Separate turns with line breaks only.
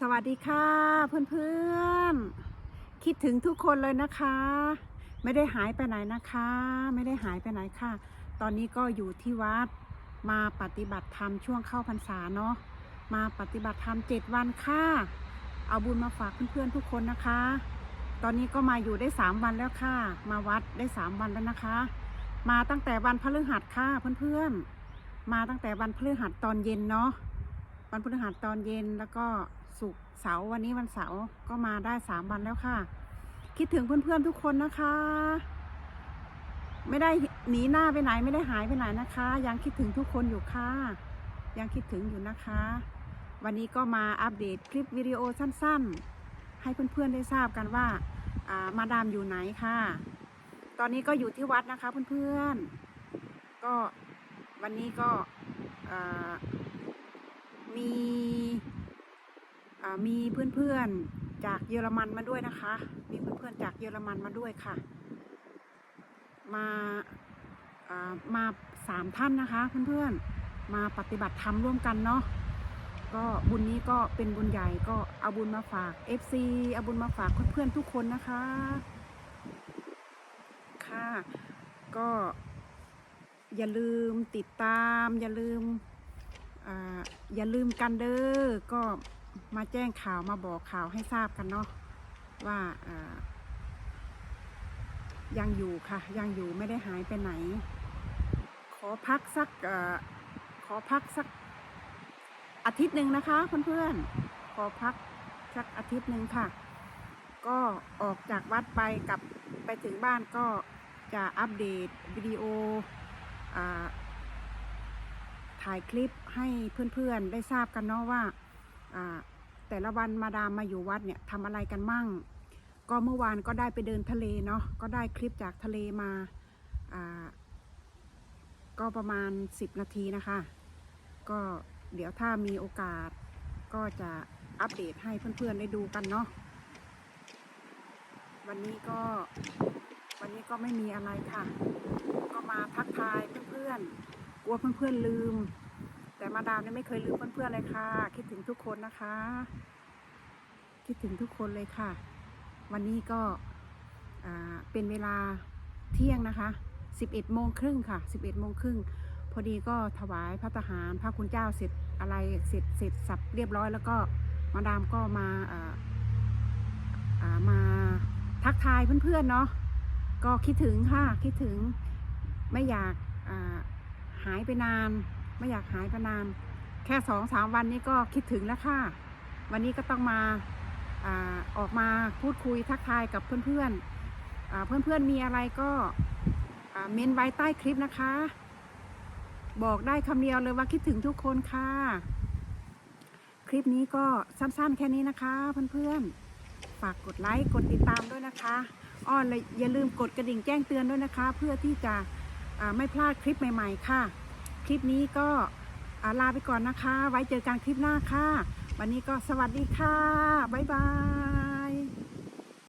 สวัสดีค่ะเพื่อนๆ คิดถึงทุกคนเลยนะคะ ไม่ได้หายไปไหนนะคะ ไม่ได้หายไปไหนค่ะ ตอนนี้ก็อยู่ที่วัดมาปฏิบัติธรรมช่วงเข้าพรรษาเนาะมาปฏิบัติธรรมเจ็ดวันค่ะ เอาบุญมาฝากเพื่อนๆทุกคนนะคะ ตอนนี้ก็มาอยู่ได้สามวันแล้วค่ะ มาวัดได้สามวันแล้วนะคะ มาตั้งแต่วันพฤหัสค่ะเพื่อนๆมาตั้งแต่วันพฤหัสตอนเย็นเนาะวันพฤหัสตอนเย็นแล้วก็ เสาร์วันนี้วันเสาร์ก็มาได้สามวันแล้วค่ะ คิดถึงเพื่อนๆทุกคนนะคะ ไม่ได้หนีหน้าไปไหนไม่ได้หายไปไหนนะคะ ยังคิดถึงทุกคนอยู่ค่ะ ยังคิดถึงอยู่นะคะ วันนี้ก็มาอัปเดตคลิปวิดีโอสั้นๆ ให้เพื่อนๆได้ทราบกันว่าอ่ามาดามอยู่ไหนค่ะ ตอนนี้ก็อยู่ที่วัดนะคะเพื่อนๆ ก็วันนี้ก็มี มีเพื่อนๆจากเยอรมันมาด้วยนะคะ มีเพื่อนๆจากเยอรมันมาด้วยค่ะมาอามาสามท่านนะคะ เพื่อนๆมาปฏิบัติธรรมร่วมกันเนาะก็บุญนี้ก็เป็นบุญใหญ่ก็เอาบุญมาฝาก FC เอาบุญมาฝากเพื่อนๆทุกคนนะคะ ค่ะ ก็อย่าลืมติดตาม อย่าลืมออย่าลืมกันเด้อก็ มาแจ้งข่าวมาบอกข่าวให้ทราบกันเนาะว่าายังอยู่ค่ะ ยังอยู่ไม่ได้หายไปไหน ขอพักสักอขอพักสักอาทิตย์หนึ่งนะคะเพื่อนๆขอพักสักอาทิตย์หนึ่งค่ะ ก็ออกจากวัดไปกับไปถึงบ้านก็จะอัปเดตวิดีโออถ่ายคลิปให้เพื่อนๆได้ทราบกันเนาะว่า แต่ละวันมาดามมาอยู่วัดเนี่ยทำอะไรกันมั่ง ก็เมื่อวานก็ได้ไปเดินทะเลเนาะก็ได้คลิปจากทะเลมาก็ประมาณ 10 นาทีนะคะ ก็เดี๋ยวถ้ามีโอกาสก็จะอัปเดตให้เพื่อนๆได้ดูกันเนาะวันนี้ก็วันนี้ก็ไม่มีอะไรค่ะ ก็มาทักทายเพื่อนๆกลัวเพื่อนๆลืม แต่มาดามเนี่ยไม่เคยลืมเพื่อนๆเลยค่ะ คิดถึงทุกคนนะคะ คิดถึงทุกคนเลยค่ะ วันนี้ก็เป็นเวลาเที่ยงนะคะ 11โมงครึ่งค่ะ 11โมงครึ่งพอดีก็ถวายพระทหารพระคุณเจ้าเสร็จอะไรเสร็จเสร็จสับเรียบร้อย แล้วก็มาดามก็มาามาทักทายเพื่อนๆเนาะก็คิดถึงค่ะคิดถึงไม่อยากาหายไปนาน ไม่อยากหายไปนานแค่สองสามวันนี้ก็คิดถึงแล้วค่ะ วันนี้ก็ต้องมาอาออกมาพูดคุยทักทายกับเพื่อนๆอ่าเพื่อนๆมีอะไรก็เมนไว้ใต้คลิปนะคะ บอกได้คำเดียวเลยว่าคิดถึงทุกคนค่ะ คลิปนี้ก็สั้นๆแค่นี้นะคะ เพื่อนๆ ฝากกดไลค์กดติดตามด้วยนะคะอ้อเลยอย่าลืมกดกระดิ่งแจ้งเตือนด้วยนะคะ เพื่อที่จะไม่พลาดคลิปใหม่ ๆ ค่ะ คลิปนี้ก็ลาไปก่อนนะคะ ไว้เจอกันคลิปหน้าค่ะ วันนี้ก็สวัสดีค่ะ บ๊ายบาย